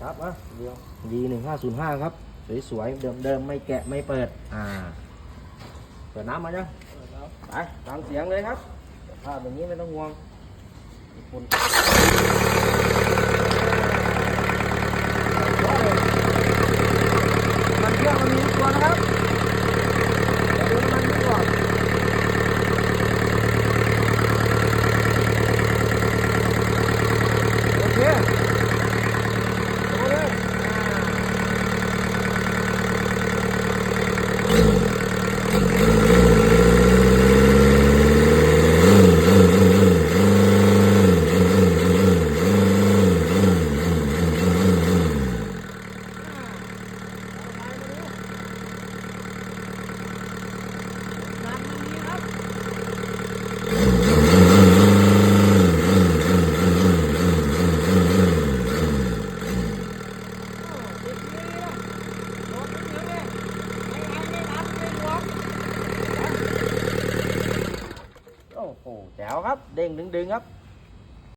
ครับอะเดียวดีหนึ่งห้าศูนย์ห้าครับ สวยๆ เดิมๆ ไม่แกะไม่เปิด อ่า เปิดน้ำมาจ้ะไปฟังเสียงเลยครับภาพอย่างนี้ไม่ต้องห่วงญี่ปุ่นมันเครื่องมันมีตัวนะครับเดี๋ยวดูน้ำมันดีกว่า โอเคดูเลยโอ้โห แจ๋วครับ เด้งดึงๆครับ